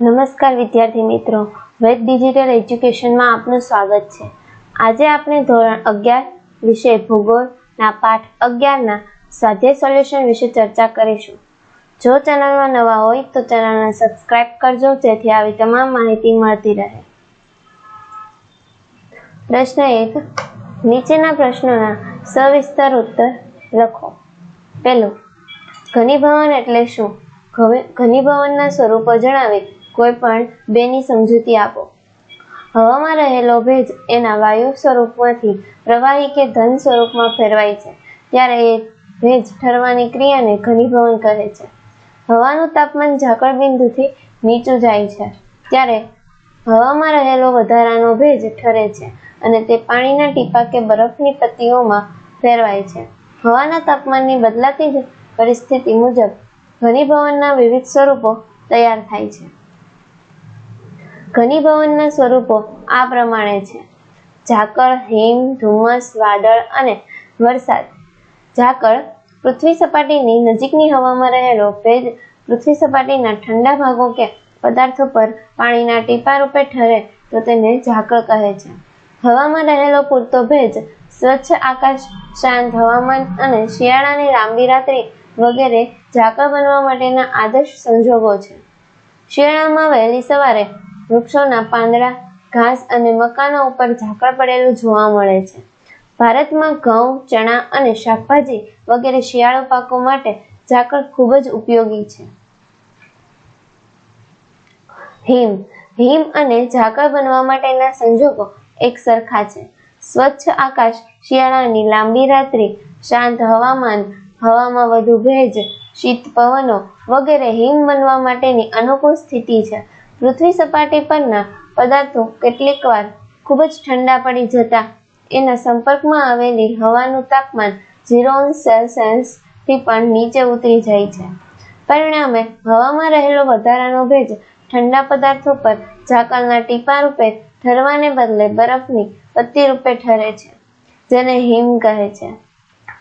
નમસ્કાર વિદ્યાર્થી મિત્રો. વેદ ડિજિટલ એજ્યુકેશનમાં આપનું સ્વાગત છે. આજે આપણે ધોરણ અગિયાર વિષય ભૂગોળના પાઠ અગિયારના સ્વાધ્યાય સોલ્યુશન વિશે ચર્ચા કરીશું. જો ચેનલમાં નવા હોય તો ચેનલને સબસ્ક્રાઇબ કરજો, જેથી આવી તમામ માહિતી મળતી રહે. પ્રશ્ન એક, નીચેના પ્રશ્નોના સવિસ્તર ઉત્તર લખો. પહેલું, ઘનીભવન એટલે શું? ઘનીભવનના સ્વરૂપો જણાવી કોઈ પણ બેની સમજૂતી આપો. હવામાં રહેલો ભેજ એના વાયુ સ્વરૂપમાંથી પ્રવાહી કે ધન સ્વરૂપમાં ફેરવાય છે, ત્યારે એ ભેજ ઠરવાની ક્રિયાને ઘનીભવન કહે છે. હવાનું તાપમાન ઝાકળ બિંદુથી નીચું જાય છે, ત્યારે હવામાં રહેલો વધારાનો ભેજ ઠરે છે અને તે પાણીના ટીપા કે બરફની પત્તીઓમાં ફેરવાય છે. હવાના તાપમાનની બદલાતી પરિસ્થિતિ મુજબ ઘનીભવનના વિવિધ સ્વરૂપો તૈયાર થાય છે. ઘનીભવનના સ્વરૂપો આ પ્રમાણે છે. ઝાકળ, હિમ, ધુમ્મસ, વાદળ અને વરસાદ. ઝાકળ પૃથ્વી સપાટીની નજીકની હવામાં રહેલો ભેજ પૃથ્વી સપાટીના ઠંડા ભાગો કે પદાર્થો પર પાણીના ટીપા રૂપે ઠરે તો તેને ઝાકળ કહે છે. હવામાં રહેલો પૂરતો ભેજ સ્વચ્છ આકાશ, શાંત હવામાન અને શિયાળાની લાંબી રાત્રિ વગેરે ઝાકળ બનવા માટેના આદર્શ સંજોગો છે. શિયાળામાં વહેલી સવારે વૃક્ષોના પાંદડા, ઘાસ અને મકાનો ઉપર ઝાકળ પડેલું જોવા મળે છે. ભારતમાં ઘઉં, ચણા અને શાકભાજી વગેરે શિયાળુ પાકો માટે ઝાકળ ખૂબ જ ઉપયોગી છે. હિમ. હિમ અને ઝાકળ બનવા માટેના સંજોગો એક સરખા છે. સ્વચ્છ આકાશ શિયાળાની લાંબી રાત્રિ, શાંત હવામાન, હવામાં વધુ ભેજ, શીત પવનો વગેરે હિમ બનવા માટેની અનુકૂળ સ્થિતિ છે. પૃથ્વી સપાટી પરના પદાર્થો કેટલીક વાર ખૂબ જ ઠંડા પડી જતા એના સંપર્કમાં આવેલી હવાનું તાપમાન ઝીરો અંશ સેલ્સિયસથી પણ નીચે ઉતરી જાય છે. પરિણામે હવામાં રહેલો વધારાનો ભેજ ઠંડા પદાર્થો પર ઝાકળના ટીપા રૂપે ઠરવાને બદલે બરફની પત્તી રૂપે ઠરે છે, જેને હિમ કહે છે.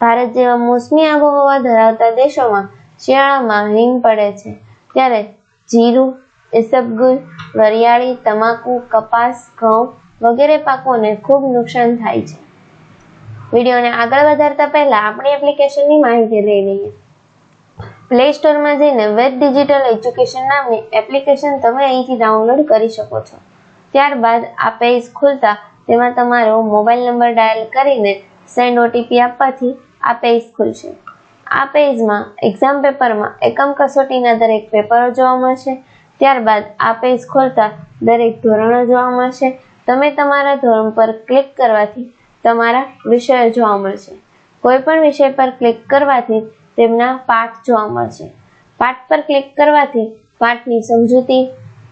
ભારત જેવા મોસમી આબોહવા ધરાવતા દેશોમાં શિયાળામાં હિમ પડે છે, ત્યારે જીરું ઇસબગુલ વરિયાળી, તમાકુ, કપાસ, ઘઉં વગેરે પાકોને ખૂબ નુકસાન થાય છે. વિડીયોને આગળ વધારતા પહેલા આપણી એપ્લિકેશનની માહિતી લઈ લઈએ. પ્લે સ્ટોરમાં જઈને વેબ ડિજિટલ એજ્યુકેશન નામની એપ્લિકેશન તમે અહીંથી ડાઉનલોડ કરી શકો છો. ત્યારબાદ આ પેજ ખુલતા તેમાં તમારો મોબાઈલ નંબર ડાયલ કરીને સેન્ડ ઓટીપી આપવાથી આ પેજ ખુલશે. આ પેજમાં એક્ઝામ પેપરમાં એકમ કસોટીના દરેક પેપરો જોવા મળશે. ત્યારબાદ આ પેજ ખોલતા દરેક ધોરણો જોવા મળશે. તમે તમારા ધોરણ પર ક્લિક કરવાથી તમારા વિષયો જોવા મળશે. કોઈ પણ વિષય પર ક્લિક કરવાથી તેમના પાઠ જોવા મળશે. પાઠ પર ક્લિક કરવાથી પાઠની સમજૂતી,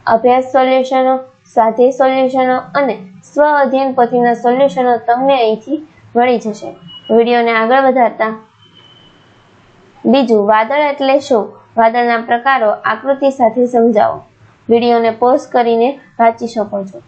અભ્યાસ સોલ્યુશનો સ્વાધ્યાય સોલ્યુશનો અને સ્વ અધ્યયન પોથીના સોલ્યુશનો તમને અહીંથી મળી જશે. વિડીયોને આગળ વધારતા બીજું વાદળ એટલે શું? વાદળના પ્રકારો આકૃતિ સાથે સમજાવો. વિડીયોને પોઝ કરીને વાંચી શકો છો.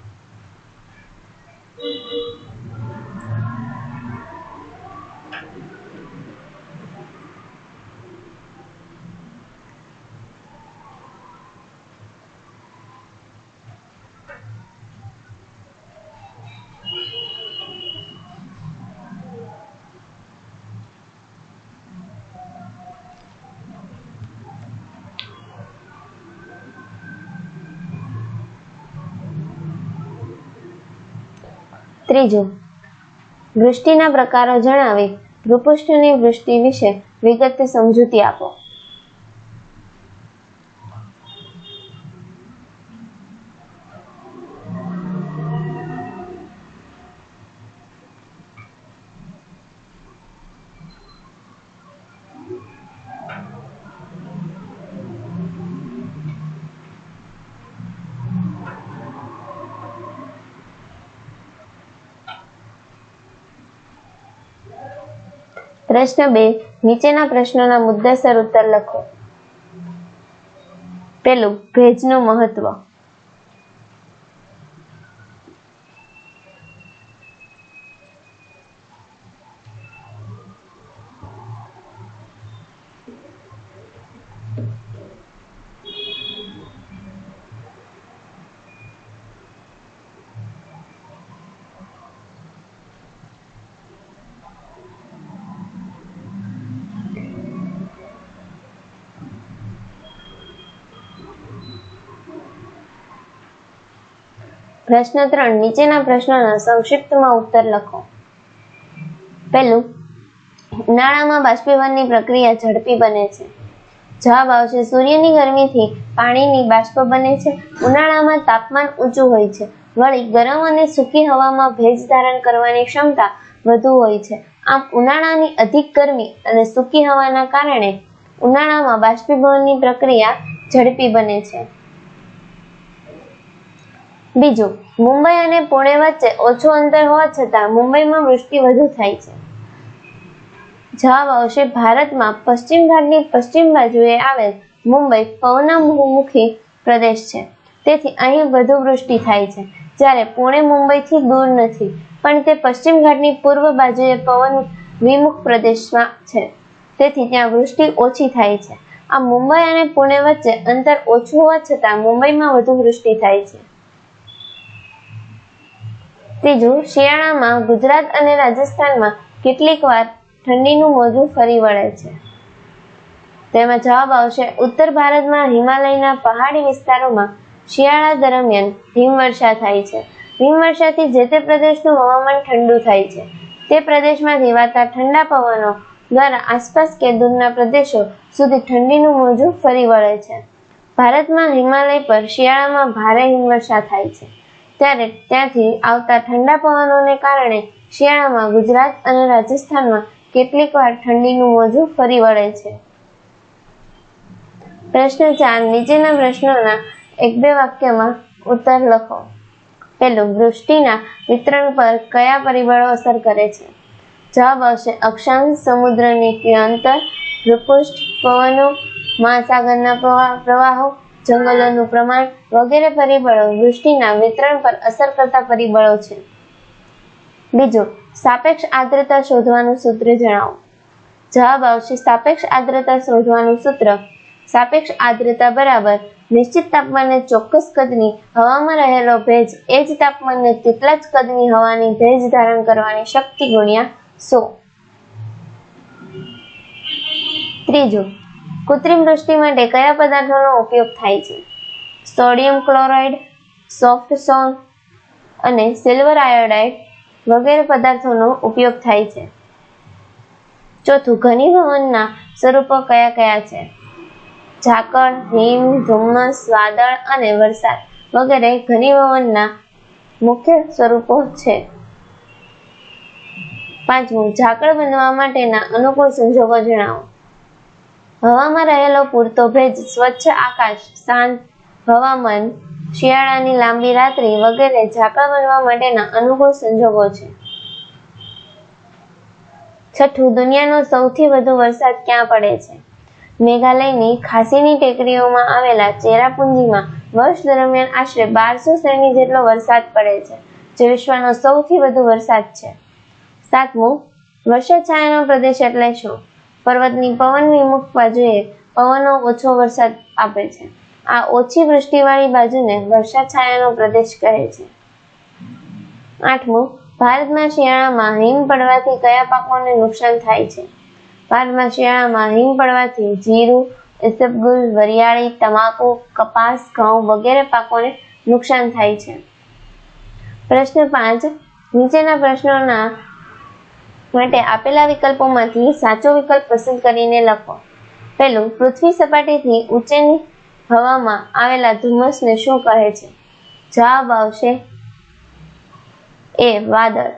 ત્રીજું. વૃષ્ટિના પ્રકારો જણાવી ભૂપૃષ્ઠની વૃષ્ટિ વિશે વિગતે સમજૂતી આપો. પ્રશ્ન બે નીચેના પ્રશ્નોના મુદ્દાસર ઉત્તર લખો. પેલું ભેજનું મહત્વ. પ્રશ્ન ત્રણ, નીચેના પ્રશ્નોના સંક્ષિપ્તમાં ઉત્તર લખો. પહેલું, ઉનાળામાં બાષ્પીભવનની પ્રક્રિયા ઝડપી બને છે. જવાબ આવશે, સૂર્યની ગરમીથી પાણીની બાષ્પ બને છે. ઉનાળામાં તાપમાન ઊંચું હોય છે. વળી ગરમ અને સૂકી હવામાં ભેજ ધારણ કરવાની ક્ષમતા વધુ હોય છે. આમ, ઉનાળાની અધિક ગરમી અને સૂકી હવાના કારણે ઉનાળામાં બાષ્પીભવનની પ્રક્રિયા ઝડપી બને છે. બીજું, મુંબઈ અને પુણે વચ્ચે ઓછું અંતર હોવા છતાં મુંબઈમાં વૃષ્ટિ વધુ થાય છે. જવાબ આવશે, ભારતમાં પશ્ચિમ ઘાટની પશ્ચિમ બાજુએ આવેલ મુંબઈ પવનાભિમુખી પ્રદેશ છે. તેથી અહીં વધુ વૃષ્ટિ થાય છે. જ્યારે પુણે મુંબઈથી દૂર નથી, પણ તે પશ્ચિમ ઘાટની પૂર્વ બાજુએ પવન વિમુખ પ્રદેશમાં છે. તેથી ત્યાં વૃષ્ટિ ઓછી થાય છે. આ મુંબઈ અને પુણે વચ્ચે અંતર ઓછું હોવા છતાં મુંબઈમાં વધુ વૃષ્ટિ થાય છે. ત્રીજું, શિયાળામાં ગુજરાત અને રાજસ્થાનમાં કેટલીક વાર ઠંડીનું મોજું ફરી વળે છે. તેમાં જવાબ આવશે, ઉત્તર ભારતમાં હિમાલયના પહાડી વિસ્તારોમાં શિયાળા દરમિયાન હિમવર્ષા થાય છે. હિમવર્ષાથી જે તે પ્રદેશનું હવામાન ઠંડુ થાય છે. તે પ્રદેશમાંથી વાતા ઠંડા પવનો દ્વારા આસપાસ કે દૂરના પ્રદેશો સુધી ઠંડીનું મોજું ફરી વળે છે. ભારતમાં હિમાલય પર શિયાળામાં ભારે હિમવર્ષા થાય છે. ત્યારે ત્યાંથી આવતા ઠંડા પવનોને કારણે શિયાળામાં ગુજરાત અને રાજસ્થાનમાં કેટલીક વાર ઠંડીનું મોજું ફરી વળે છે. પ્રશ્ન ચાર, નીચેના પ્રશ્નોના એક બે વાક્યમાં ઉત્તર લખો. પહેલું, વૃષ્ટિના વિતરણ પર કયા પરિબળો અસર કરે છે? જવાબ આવશે, અક્ષાંશ સમુદ્રની અંતર ભૂપૃષ્ઠ પવનો, મહાસાગરના પ્રવાહ- પ્રવાહો જંગલોનું પ્રમાણ વગેરે પરિબળો વૃષ્ટિના વિતરણ પર અસર કરતા પરિબળો છે. બીજું, સાપેક્ષ આર્દ્રતા શોધવાનું સૂત્ર જણાવો. જવાબ આવશે, સાપેક્ષ આર્દ્રતા શોધવાનું સૂત્ર સાપેક્ષ આર્દ્રતા બરાબર નિશ્ચિત તાપમાને ચોક્કસ કદની હવામાં રહેલો ભેજ, એ જ તાપમાને તેટલા જ કદની હવાની ભેજ ધારણ કરવાની શક્તિ ગુણ્યા સો. ત્રીજું કૃત્રિમ વૃષ્ટિ માટે કયા પદાર્થોનો ઉપયોગ થાય છે? સોડિયમ ક્લોરાઇડ, સોફ્ટ સોન અને સિલ્વર આયોડાઇડ વગેરે પદાર્થોનો ઉપયોગ થાય છે. ચોથું ઘનીભવનના સ્વરૂપો કયા કયા છે? ઝાકળ, હિમ, ધુમ્મસ, વાદળ અને વરસાદ વગેરે ઘનીભવનના મુખ્ય સ્વરૂપો છે. પાંચમું, ઝાકળ બનવા માટેના અનુકૂળ સંજોગો જણાવો. હવામાં રહેલો પૂરતો ભેજ, સ્વચ્છ આકાશ, શાંત હવામાન, શિયાળાની લાંબી રાત્રિ વગેરે ઝાકળ બનવા માટેના અનુકૂળ સંજોગો છે. છઠ્ઠું, દુનિયાનો સૌથી વધુ વરસાદ ક્યાં પડે છે? મેઘાલયની ખાસીની ટેકરીઓમાં આવેલા ચેરાપુંજીમાં વર્ષ દરમિયાન આશરે બારસો સેમી જેટલો વરસાદ પડે છે, જે વિશ્વનો સૌથી વધુ વરસાદ છે. સાતમું વરસાદ છાયાનો પ્રદેશ એટલે શું? પર્વતની પવનની મુખ બાજુએ પવનો ઓછો વરસાદ આપે છે. આ ઓછી વૃષ્ટિવાળી બાજુને વરસાદ છાયાનો પ્રદેશ કહે છે. આઠમું, ભારતમાં શિયાળામાં હિમ પડવાથી કયા પાકોને નુકસાન થાય છે? ભારતમાં શિયાળામાં હિમ પડવાથી જીરું ઇસબગુલ વરિયાળી, તમાકુ, કપાસ, ઘઉં વગેરે પાકોને નુકસાન થાય છે. પ્રશ્ન પાંચ, નીચેના પ્રશ્નોના માટે આપેલા વિકલ્પોમાંથી સાચો વિકલ્પ પસંદ કરીને લખો. પહેલું, પૃથ્વી સપાટીથી ઊંચેની હવામાં આવેલા ધુમ્મસને શું કહે છે? જવાબ આવશે એ વાદળ.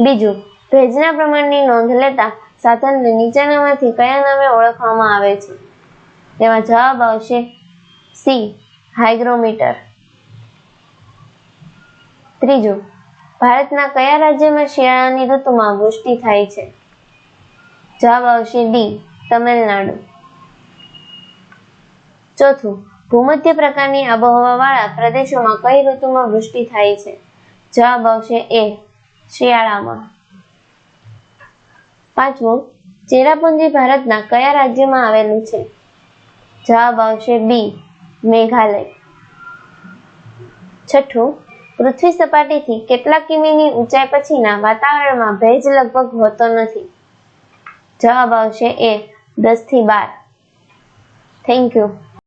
બીજું, ભેજના પ્રમાણની નોંધ લેતા સાધનને નીચેનામાંથી કયા નામે ઓળખવામાં આવે છે? તેમાં જવાબ આવશે સી, હાઇગ્રોમીટર. ત્રીજું ભારતના કયા રાજ્યમાં શિયાળાની ઋતુમાં વૃષ્ટિ થાય છે? જવાબ આવશે ડી, તમિલનાડુ. ચોથું, ભૂમધ્ય પ્રકારની આબોહવા વાળા પ્રદેશોમાં કઈ ઋતુમાં વૃષ્ટિ થાય છે? જવાબ આવશે એ, શિયાળામાં. પાંચમું, ચેરાપુંજી ભારતના કયા રાજ્યમાં આવેલું છે? જવાબ આવશે બી, મેઘાલય. છઠ્ઠું પૃથ્વી સપાટીથી કેટલા કિમીની ઊંચાઈ પછીના વાતાવરણમાં ભેજ લગભગ હોતો નથી. જવાબ આવશે એ દસથી બાર. Thank you